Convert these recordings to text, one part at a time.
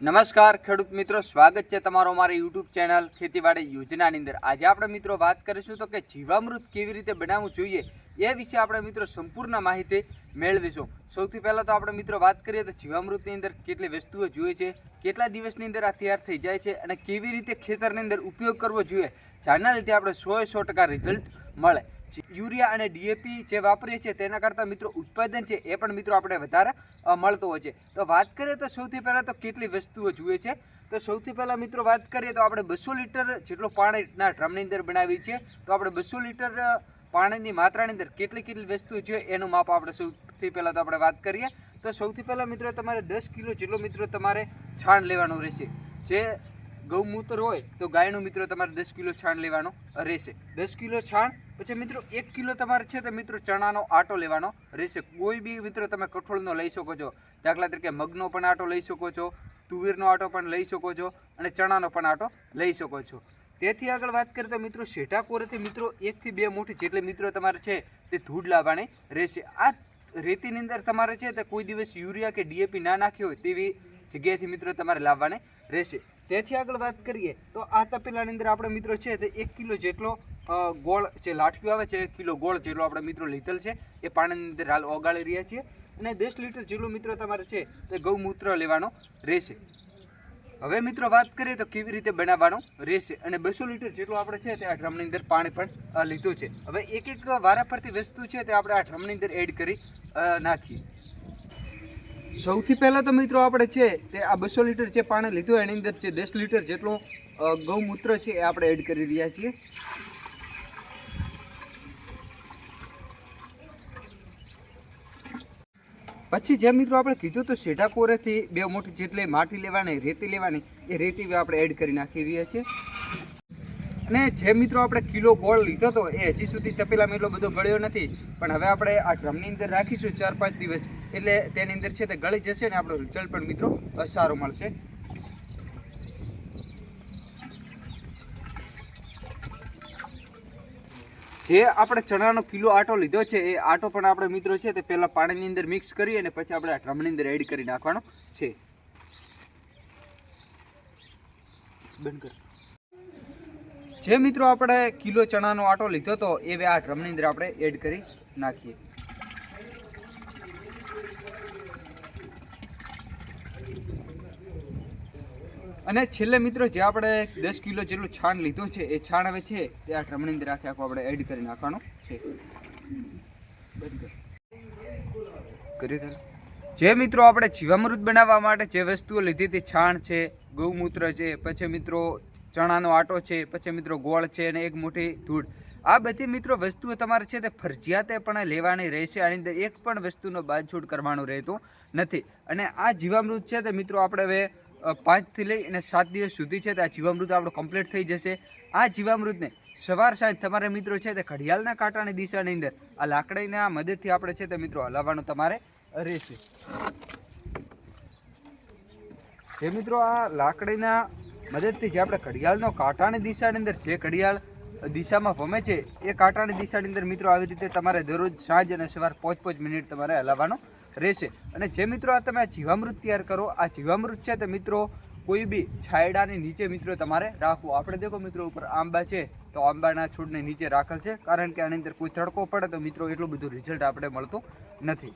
નમસ્કાર, ખેડૂત મિત્રો. સ્વાગત છે તમારો અમારી યુટ્યુબ ચેનલ ખેતીવાડી યોજનાની અંદર. આજે આપણે મિત્રો વાત કરીશું તો કે જીવામૃત કેવી રીતે બનાવવું જોઈએ એ વિશે આપણે મિત્રો સંપૂર્ણ માહિતી મેળવીશું. સૌથી પહેલાં તો આપણે મિત્રો વાત કરીએ તો જીવામૃતની અંદર કેટલી વસ્તુઓ જોઈએ છે, કેટલા દિવસની અંદર આ તૈયાર થઈ જાય છે અને કેવી રીતે ખેતરની અંદર ઉપયોગ કરવો જોઈએ. જેના લીધે આપણે સો સો ટકા રિઝલ્ટ મળે. યુરિયા અને ડીએપી જે વાપરીએ છીએ તેના કરતાં મિત્રો ઉત્પાદન છે એ પણ મિત્રો આપણે વધારે મળતો હોય છે. તો વાત કરીએ તો સૌથી પહેલાં તો કેટલી વસ્તુઓ જોઈએ છે? તો સૌથી પહેલાં મિત્રો વાત કરીએ તો આપણે બસો લીટર જેટલું પાણીના ડ્રમની અંદર બનાવી છે તો આપણે બસો લીટર પાણીની માત્રાની અંદર કેટલી કેટલી વસ્તુ જોઈએ એનું માપ આપણે સૌથી પહેલાં તો આપણે વાત કરીએ. તો સૌથી પહેલાં મિત્રો તમારે દસ કિલો જેટલો મિત્રો તમારે છાણ લેવાનું રહેશે. જે ગૌમૂત્ર હોય તો ગાયનું મિત્રો તમારે દસ કિલો છાણ લેવાનો રહેશે. દસ કિલો છાણ, પછી મિત્રો એક કિલો તમારે છે તો મિત્રો ચણાનો આટો લેવાનો રહેશે. કોઈ બી મિત્રો તમે કઠોળનો લઈ શકો છો. દાખલા તરીકે મગનો પણ આટો લઈ શકો છો, તુવેરનો આટો પણ લઈ શકો છો અને ચણાનો પણ આટો લઈ શકો છો. તેથી આગળ વાત કરીએ તો મિત્રો શેઢા કોરેથી મિત્રો એકથી બે મુઠ્ઠી જેટલે મિત્રો તમારે છે તે ધૂળ લાવવાની રહેશે. આ રેતીની અંદર તમારે છે તે કોઈ દિવસ યુરિયા કે ડીએપી ના નાખી હોય તેવી જગ્યાએથી મિત્રો તમારે લાવવાને રહેશે. તેથી આગળ વાત કરીએ, તો આ તપેલાની અંદર આપણે મિત્રો છે તે એક કિલો જેટલો ગોળ જે લાઠીઓ આવે છે, એક કિલો ગોળ જેટલો આપણે મિત્રો લીધેલ છે, એ પાણીની અંદર હાલ ઓગાળી રહ્યા છીએ અને દસ લીટર જેટલો મિત્રો તમારે છે તે ગૌમૂત્ર લેવાનો રહેશે. હવે મિત્રો વાત કરીએ તો કેવી રીતે બનાવવાનો રહેશે અને બસો લીટર જેટલું આપણે છે તે આ ડ્રમની અંદર પાણી પણ લીધું છે. હવે એક એક વારા પરથી વસ્તુ છે તે આપણે આ ડ્રમની અંદર એડ કરી નાખીએ. સૌથી પહેલાં તો મિત્રો આપણે છે તે આ બસો લીટર જે પાણી લીધું એની અંદર જે દસ લીટર જેટલું ગૌમૂત્ર છે એ આપણે એડ કરી રહ્યા છીએ. પછી જે મિત્રો આપણે કીધું તો શેઢા કોરેથી બે મોટી જેટલી માટી લેવાની, રેતી લેવાની, એ રેતી આપણે એડ કરી નાખી રહ્યા છીએ. અને જે મિત્રો આપણે કિલો ગોળ લીધો હતો એ હજી સુધી તપેલામાં એટલો બધો ગળ્યો નથી. પણ હવે આપણે આ ડ્રમની અંદર રાખીશું ચાર પાંચ દિવસ. એટલે તેની અંદર છે તે ગળી જશે ને આપણો રિઝલ્ટ પણ મિત્રો સારો મળશે. જે આપણે ચણાનો કિલો આટો લીધો છે, એ આટો પણ આપણે મિત્રો છે તે પહેલાં પાણીની અંદર મિક્સ કરી અને પછી આપણે આ ડ્રમની અંદર એડ કરી નાખવાનો છે. બંધ કર. જે મિત્રો આપણે કિલો ચણાનો આટો લીધો હતો એ આ ડ્રમની અંદર આપણે એડ કરી નાખીએ. અને છેલ્લે મિત્રો, જે આપણે દસ કિલો જેટલું છાણ લીધું છે, એ છાણ હવે છે તે આ ડ્રમની અંદર આખે આખું આપણે એડ કરી નાખવાનું છે? જે મિત્રો આપણે જીવામૃત બનાવવા માટે જે વસ્તુઓ લીધી હતી, છાણ છે, ગૌમૂત્ર છે, પછી મિત્રો ચણાનો આટો છે, પછી મિત્રો ગોળ છે અને એક મોટી ધૂળ. આ બધી મિત્રો વસ્તુઓ તમારે છે તે ફરજિયાતે પણ લેવાની રહેશે. આની અંદર એક પણ વસ્તુનો બાદછૂટ કરવાનું રહેતું નથી. અને આ જીવામૃત છે તે મિત્રો આપણે હવે પાંચથી લઈ અને સાત દિવસ સુધી છે તે આ જીવામૃત આપણો કમ્પ્લીટ થઈ જશે. આ જીવામૃતને સવાર સાંજ તમારે મિત્રો છે તે ઘડિયાળના કાંટાની દિશાની અંદર, આ લાકડીના મદદથી આપણે છે તે મિત્રો હલાવવાનું તમારે રહેશે. જે મિત્રો આ લાકડીના મદદથી જે આપણે ઘડિયાળનો કાંટાની દિશાની અંદર જે ઘડિયાળ દિશામાં ભમે છે, એ કાંટાની દિશાની અંદર મિત્રો આવી રીતે તમારે દરરોજ સાંજ અને સવાર પાંચ પાંચ મિનિટ તમારે હલાવવાનું રહેશે. અને જે મિત્રો આ તમે જીવામૃત તૈયાર કરો, આ જીવામૃત છે તે મિત્રો કોઈ બી છાયડાની નીચે મિત્રો તમારે રાખવું. આપણે દેખો મિત્રો ઉપર આંબા છે, તો આંબાના છોડને નીચે રાખેલ છે. કારણ કે આની અંદર કોઈ તડકો પડે તો મિત્રો એટલું બધું રિઝલ્ટ આપણે મળતું નથી.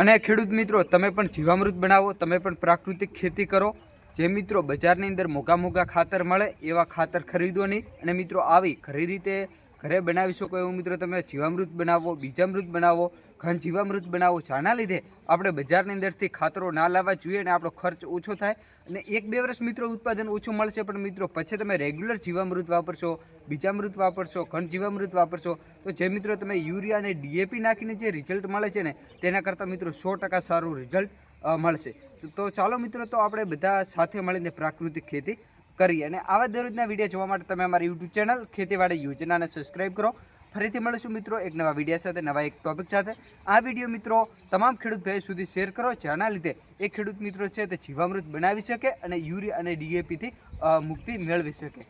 અને ખેડૂત મિત્રો, તમે પણ જીવામૃત બનાવો, તમે પણ પ્રાકૃતિક ખેતી કરો. જે મિત્રો બજારની અંદર મોંઘા મોંઘા ખાતર મળે એવા ખાતર ખરીદો નહીં. અને મિત્રો આવી ખરી રીતે ઘરે બનાવી શકો એવું મિત્રો તમે જીવામૃત બનાવો, બીજામૃત બનાવો, ઘન જીવામૃત બનાવો, જેના લીધે આપણે બજારની અંદરથી ખાતરો ના લાવવા જોઈએ અને આપણો ખર્ચ ઓછો થાય. અને એક બે વર્ષ મિત્રો ઉત્પાદન ઓછું મળશે, પણ મિત્રો પછી તમે રેગ્યુલર જીવામૃત વાપરશો, બીજામૃત વાપરશો, ઘન જીવામૃત વાપરશો, તો જે મિત્રો તમે યુરિયા અને ડીએપી નાખીને જે રિઝલ્ટ મળે છે ને, તેના કરતાં મિત્રો સો ટકા સારું રિઝલ્ટ મળશે. તો- ચાલો મિત્રો, તો આપણે બધા સાથે મળીને પ્રાકૃતિક ખેતી કરીએ. અને આવા દરરોજના વીડિયો જોવા માટે તમે અમારી યુટ્યુબ ચેનલ ખેતીવાડી યોજનાને સબસ્ક્રાઇબ કરો. ફરીથી મળીશું મિત્રો એક નવા વીડિયો સાથે, નવા એક ટોપિક સાથે. આ વીડિયો મિત્રો તમામ ખેડૂત ભાઈ સુધી શેર કરો, જેના લીધે એ ખેડૂત મિત્રો છે તે જીવામૃત બનાવી શકે અને યુરિયા અને ડીએપીથી મુક્તિ મેળવી શકે.